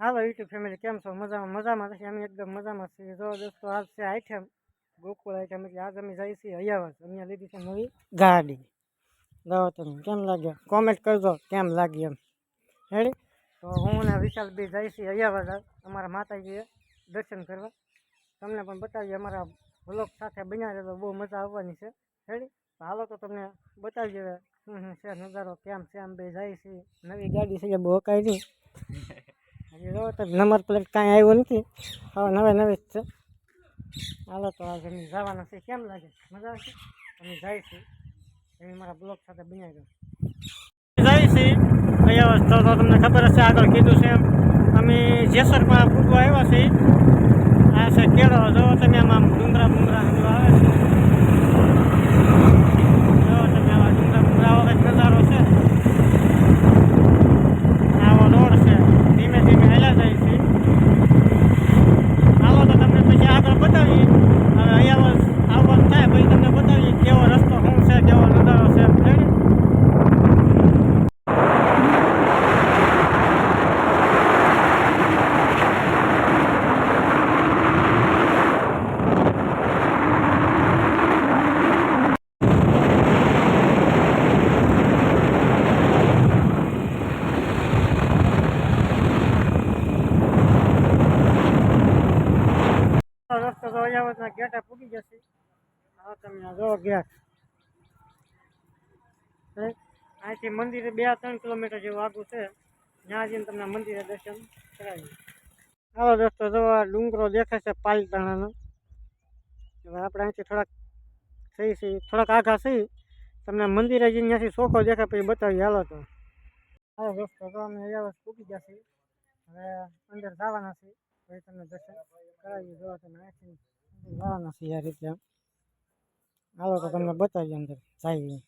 હાલો YouTube family કેમ છો? મજામાં? મજામાં છે. અમે એકદમ મજામાં છીએ. જો દોસ્તો, આજ છે આઈટમ ગોકુળ આઈટમ એટલે આજ અમે જઈએ છીએ હૈયાવાસ. અમે લીધી છે નવી ગાડી. ગાવા તમે કેમ લાગે કોમેન્ટ કરજો, કેમ લાગી એમ. હેડી તો હું અને વિશાલ બી જઈએ છીએ હૈયાવાસ અમારા માતાજીએ દર્શન કરવા. તમને પણ બતાવીએ, અમારા વ્લોગ સાથે બન્યા તો બહુ મજા આવવાની છે. હેડી હાલો તો તમને બતાવીએ હવે. શું શું છે નજારો, કેમ છે? આમ બે જાય છે નવી ગાડી છે બહુ કાંઈ નહીં જો તો નંબર પ્લેટ કાંઈ આવ્યો નથી. હવે નવે નવી જ છે. હાલો તો આજે અમે જવાના છે કેમ લાગે? મજા આવશે? અમે છે એવી મારા બ્લોગ સાથે બનાવી દઉં છે કયા વસ્તુ તો તમને ખબર હશે, આગળ કીધું છે એમ. અમે જેસરમાં પૂગવા આવ્યા છીએ. આ છે કેળો જો તમે આમાં ડુંગરા બુંગરા બધું આવે છે. જો તમે આવા ડુંગરા બુંગરા. આવો નજારો છે આવો રોડ છે ધીમે ધીમે હેલા જાય છે આવો તો તમને પછી આગળ બતાવીએ હવે અહીંયા બસ આવવાનું થાય પછી તમને બતાવીએ કેવો રસ્તો શું છે કેવો નજારો છે રેડી રસ્તો તો અયાવતના ગેટે પૂગી જશે હા તમે આ જો ગેટ અહીંથી મંદિરે બે ત્રણ કિલોમીટર જેવું આગું છે ત્યાં જઈને તમને મંદિરે દર્શન કરાવી હાલો દોસ્તો જો આ ડુંગરો દેખાય છે પાલતાણાનો હવે આપણે અહીંથી થોડાક થઈ છે થોડાક આઘા થઈ તમને મંદિરે જઈને ત્યાંથી ચોખ્ખો દેખાય પછી બતાવી હાલો તો હાલો દોસ્તો તો અમે અયાવત પૂગી જશે હવે અંદર જવાના છે પછી તમને દર્શન કરાવી જો તમે અહીંથી જવાના છે આ રીતે. હાલો તો તમને બતાવીએ અંદર જઈએ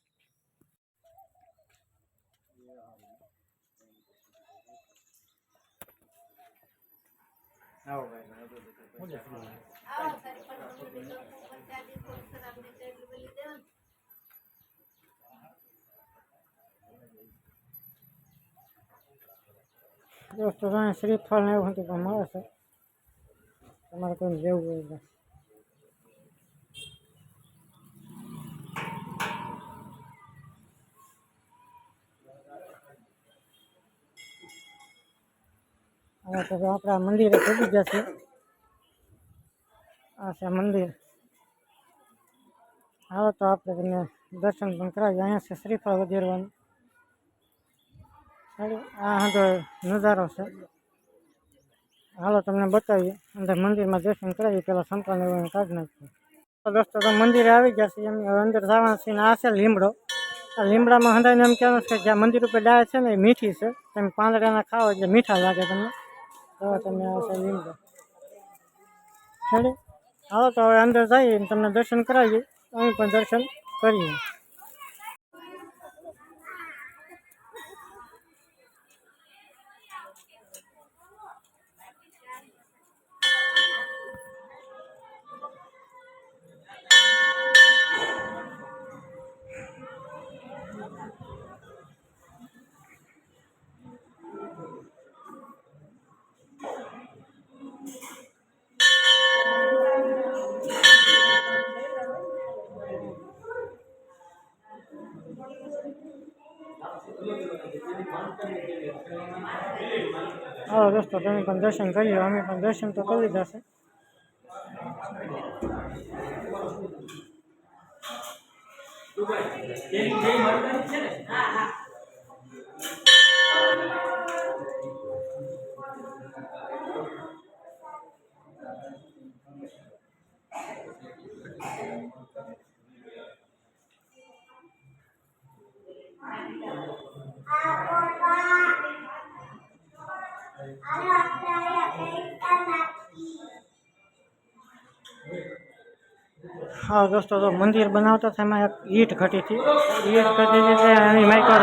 દોસ્તો તમે શ્રીફળ ને એવું હતું પણ મળે છે તમારે કોઈને જેવું હોય હવે તો આપણા મંદિરે પૂગી જશે. આ છે મંદિર. હાલો તો આપણે તમને દર્શન પણ કરાવીએ. અહીંયા છે શ્રીફળ વધેરવાનું હાલો, આ હતો નજારો છે. હાલો તમને બતાવીએ. અંદર મંદિરમાં દર્શન કરાવીએ. પેલા સંતાન એવું કાઢી નાખીએ. તો દોસ્તો તો મંદિરે આવી ગયા છે એમ હવે અંદર જવાના છે ને આ છે લીમડો. આ લીમડામાં હંધાઈને એમ કહેવાનું છે કે જ્યાં મંદિર ઉપર ડાળ છે ને એ મીઠી છે. તમે પાંદડાના ખાઓ એટલે મીઠા લાગે તમને. તો તમે આવશે લીમડો હેડે. આવો તો હવે અંદર જઈએ તમને દર્શન કરાવીએ. અમે પણ દર્શન કરીએ. દોસ્તો તમે પણ દર્શન કરી લો. અમે પણ દર્શન તો કરી લીધા છે. હા દોસ્તો તો મંદિર બનાવતા હતા એમાં એક ઈંટ ઘટી હતી ઈંટ ઘટી હતી તે એની માઇકર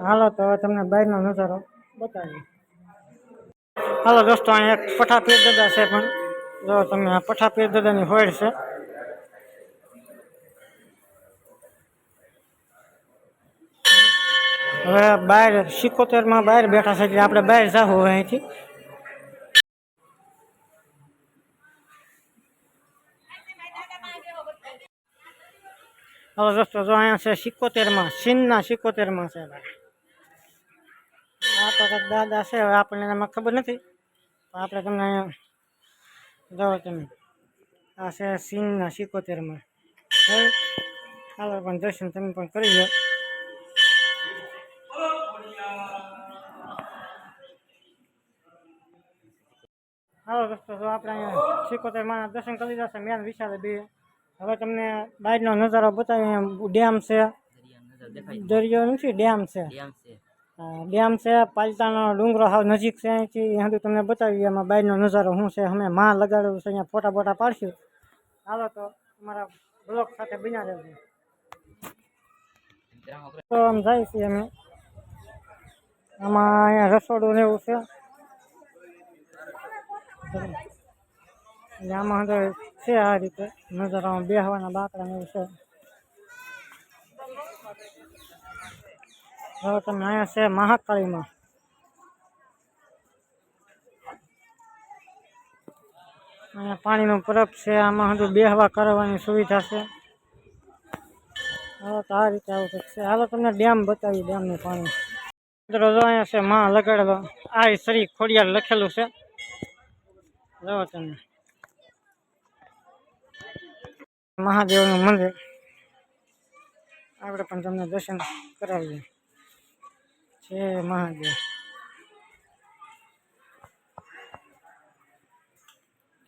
હાલો તો હવે તમને બહારનો નજારો બતાવીએ હાલો દોસ્તો અહીંયા એક પઠા પીર દાદા છે પણ જો તમે આ પઠા પીર દાદાની હોડ છે હવે બહાર સિકોતેરમાં બહાર બેઠા છે એટલે આપણે બહાર જાવું હવે અહીંથી. હવે દોસ્તો, જો અહીંયા છે સિકોતેરમાં ચીનના સિકોતેરમાં છે ભાઈ. આ તો કંઈક દાદા છે, હવે આપણને એમાં ખબર નથી. તો આપણે તમને અહીંયા જાઓ તમે. આ છે ચીનના સિકોતેરમાં. બરાબર હાલો, પણ દર્શન તમે પણ કરી લો તો આપણે અહીંયા સિકોતેર માણસ દર્શન કરી છે મેન વિશાળે બે. હવે તમને બહારનો નજારો બતાવીએ. ડેમ છે. દરિયો નથી, ડેમ છે. ડેમ છે પાલતાનો ડુંગરો હાવ નજીક છે અહીંથી. અહીંથી તમને બતાવીએ. એમાં બહારનો નજારો શું છે? અમે માં લગાડેલું છે, અહીંયા ફોટા બોટા પાડશું. હાલો તો અમારા બ્લોગ સાથે બિના રહેજો. તો આમ જાય છે અમે. આમાં અહીંયા રસોડું ને એવું છે. આમાં તો છે આ રીતે નજરામાં બેહવાના બાકડા એવું છે. હવે તમે અહીંયા છે મહાકાળીમાં. અહીંયા પાણીનો પરબ છે, આમાં હજુ બેહવા કરવાની સુવિધા છે. હવે તો આ રીતે આવું છે. હાલો તમને ડેમ બતાવી ડેમનું પાણી. મિત્રો, જો અહીંયા છે માં લગાડેલો આ શ્રી ખોડિયાર લખેલું છે. જો તમને મહાદેવનું મંદિર. આપણે પણ તમને દર્શન કરાવીએ. જય મહાદેવ.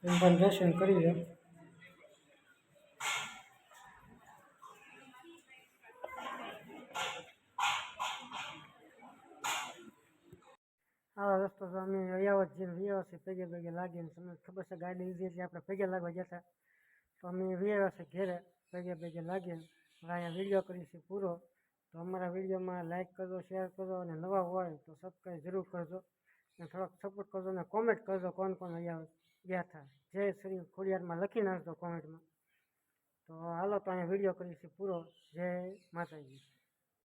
પણ દર્શન કરી લો. હા રસ્તો તો અમે અયાવત જેમ વ્યવસ્થિત પગે પગે લાગીને. તમને ખબર છે, ગાડી લીધી એટલે આપણે પગે લાગવા ગયા હતા. તો અમે વ્યવસ્થિત ઘેરે પગે પગે લાગીને. અહીંયા વીડિયો કરીશું પૂરો. તો અમારા વિડીયોમાં લાઇક કરજો શેર કરજો અને નવા હોય તો સબસ્ક્રાઈબ જરૂર કરજો. અને થોડોક સપોર્ટ કરજો અને કોમેન્ટ કરજો કોણ કોણ અહીંયા ગયા હતા. જય શ્રી ખોડિયારમાં લખી નાખજો કોમેન્ટમાં તો હાલો તો અહીંયા વીડિયો કરીશું પૂરો. જય માતાજી.